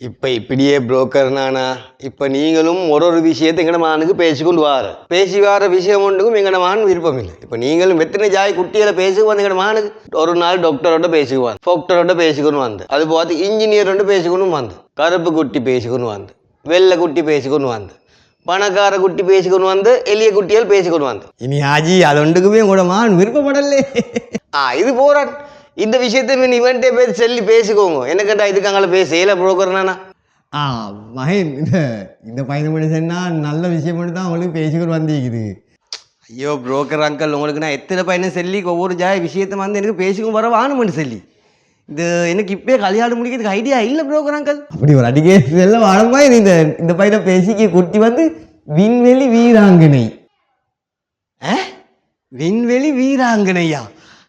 இப்ப இப்படியே புரோக்கர் நானா? இப்ப நீங்களும் ஒரு ஒரு விஷயத்தை எங்கட மானுக்கு பேசிக்கொண்டு வார. பேசி வார விஷயம் ஒன்றுக்கும் எங்கட மான் விருப்பம் இல்லை இப்ப நீங்களும் எத்தனை ஜாய் குட்டியில பேசுவாங்க எங்கட மானுக்கு ஒரு நாள் டாக்டரோட பேசுவான் டாக்டரோட பேசிக்கொண்டு வந்து அது பார்த்து இன்ஜினியரோட பேசிக்கொண்டு வந்து கருப்பு குட்டி பேசிக்கொண்டு வந்து வெள்ளை குட்டி பேசிக்கொண்டு வந்து பணக்கார குட்டி பேசிக்கொண்டு வந்து எளிய குட்டியால் பேசிக்கொண்டு வந்து இனி ஆஜி அது ஒன்றுக்குமே கூட மான் விருப்பப்படலே. ஆ இது போறான் இந்த விஷயத்தை நீ இவன்ட்டே போய் சொல்லி பேசிக்கோங்க. என்ன கேட்டா இதுக்கு அங்கே பேச. ஏல புரோக்கர் நானா? ஆ மகன் இந்த இந்த பையனை மட்டும் நல்ல விஷயம் மட்டும் தான் அவங்களுக்கு பேசிக்கிட்டு வந்திருக்குது. ஐயோ புரோக்கர் அங்கிள் உங்களுக்கு நான் எத்தனை பையனை சொல்லி ஒவ்வொரு ஜாய் விஷயத்தை வந்து எனக்கு பேசிக்கும் வர வாணுமென்னு சொல்லி. இது எனக்கு இப்பயே கல்யாணம் முடிக்கிறதுக்கு ஐடியா இல்லை புரோக்கர் அங்கிள் அப்படி ஒரு அடிக்கே செல்ல வாழமா இந்த இந்த பையனை பேசிக்க குட்டி வந்து விண்வெளி வீராங்கனை. விண்வெளி வீராங்கனையா?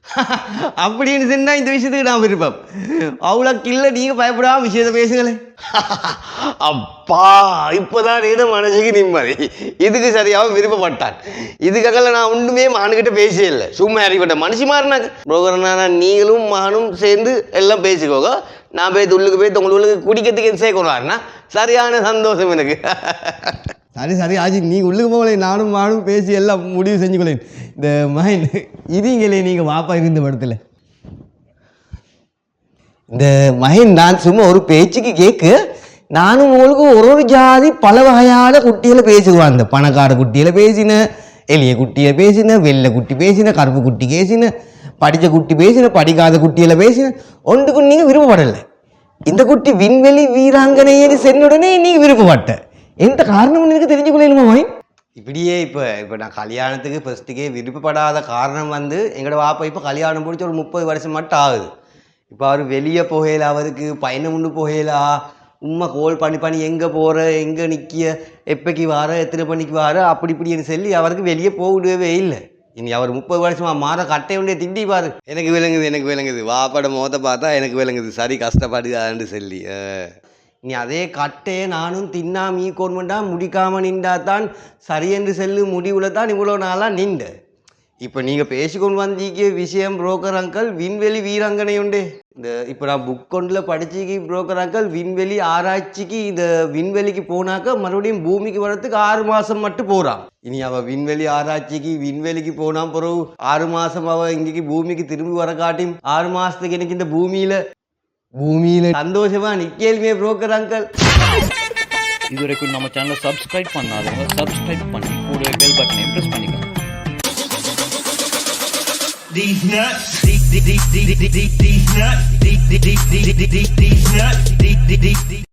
அப்படின்னு சொன்னா இந்த விஷயத்துக்கு நான் விருப்பம் அவ்வளோ கில்ல நீங்கள் பயப்படாம விஷயத்தை பேசுங்களேன் அப்பா இப்போதான் என்ன மனசுக்கு நிம்மதி. இதுக்கு சரியாக விருப்பப்பட்டான். இதுக்காக நான் ஒன்றுமே மானுக்கிட்ட பேசவே இல்லை. சும்மா அறிவிட்ட மனுஷி மாறினாங்க. புரோகரனா நீங்களும் மானும் சேர்ந்து எல்லாம் பேசிக்கோங்க. நான் போய் உள்ளுக்கு போய் உங்களுக்கு குடிக்கிறதுக்கு சேர்க்கணும்னா சரியான சந்தோஷம் எனக்கு. சரி சரி ஆஜி நீ உள்ளுக்கு போகலை. நானும் மானும் பேசி எல்லாம் முடிவு செஞ்சு கொள்ளேன் இந்த மகன் இருங்களே நீங்கள் வாப்பா இருந்த படத்தில். இந்த மகன் நான் சும்மா ஒரு பேச்சுக்கு கேட்க நானும் உங்களுக்கு ஒரு ஒரு ஜாதி பல வகையான குட்டியில் பேசுவான் இந்த பணக்கார குட்டியில் பேசினேன் எளிய குட்டியை பேசினேன் வெள்ளை குட்டி பேசினேன் கருப்பு குட்டி பேசினேன் படித்த குட்டி பேசினேன் படிக்காத குட்டியில் பேசினேன் ஒன்றுக்கும் நீங்கள் விருப்பப்படலை. இந்த குட்டி விண்வெளி வீராங்கனைன்னு சென்னுடனே நீங்கள் விருப்பப்பட்ட. எந்த காரணம் எனக்கு தெரிஞ்சுக்கொள்ளணுமா மகன் இப்படியே இப்போ இப்போ நான் கல்யாணத்துக்கு ஃபஸ்ட்டுக்கே விருப்பப்படாத காரணம் வந்து எங்களோட வாப்பா இப்போ கல்யாணம் முடிச்சு ஒரு முப்பது வருஷம் மட்டும் ஆகுது. இப்போ அவர் வெளியே போகையில அவருக்கு பயணம் உண்டு போகையிலா? உம்மா கோல் பண்ணி பண்ணி எங்கே போகிற எங்கே நிற்கிய எப்போக்கு வார? எத்தனை மணிக்கு வார? அப்படி இப்படின்னு சொல்லி அவருக்கு வெளியே போகவே இல்லை. இனி அவர் முப்பது வருஷமா மாற கட்டை உண்டே திண்டி பாரு. எனக்கு விளங்குது எனக்கு விளங்குது. வாப்பாட முகத்தை பார்த்தா எனக்கு விளங்குது. சரி கஷ்டப்படுதான்னு சொல்லி. நீ அதே கட்டையே நானும் தின்னா ஈ கொண்டுண்டா முடிக்காமல் நின்றா தான் சரியென்று செல்லு முடிவில் தான் இவ்வளோ நாளாக நின்று. இப்போ நீங்கள் பேசிக்கொண்டு வந்தீங்க விஷயம் புரோக்கர் அங்கிள் விண்வெளி வீராங்கனை உண்டு. இந்த இப்போ நான் புக் கொண்டில் படிச்சிக்கு புரோக்கர் அங்கிள் விண்வெளி ஆராய்ச்சிக்கு இந்த விண்வெளிக்கு போனாக்க மறுபடியும் பூமிக்கு வரத்துக்கு ஆறு மாதம் மட்டும் போகிறான் இனி அவள் விண்வெளி ஆராய்ச்சிக்கு விண்வெளிக்கு போனால் பிறகு ஆறு மாதம் அவள் இங்கேக்கு பூமிக்கு திரும்பி வர காட்டியும் ஆறு மாதத்துக்கு எனக்கு இந்த பூமியில் பூமியில் சந்தோஷமா நிக்கேலுமே புரோக்கர் அங்கிள் இதுவரைக்கும் நம்ம சேனலை சப்ஸ்கிரைப் பண்ணாதவங்க சப்ஸ்கிரைப் பண்ணி கூடவே பெல் பட்டனை ப்ரெஸ் பண்ணிக்கோங்க These nuts, these, these, these, these, these, these nuts, these, these, these, these, these, these nuts, these, these, these,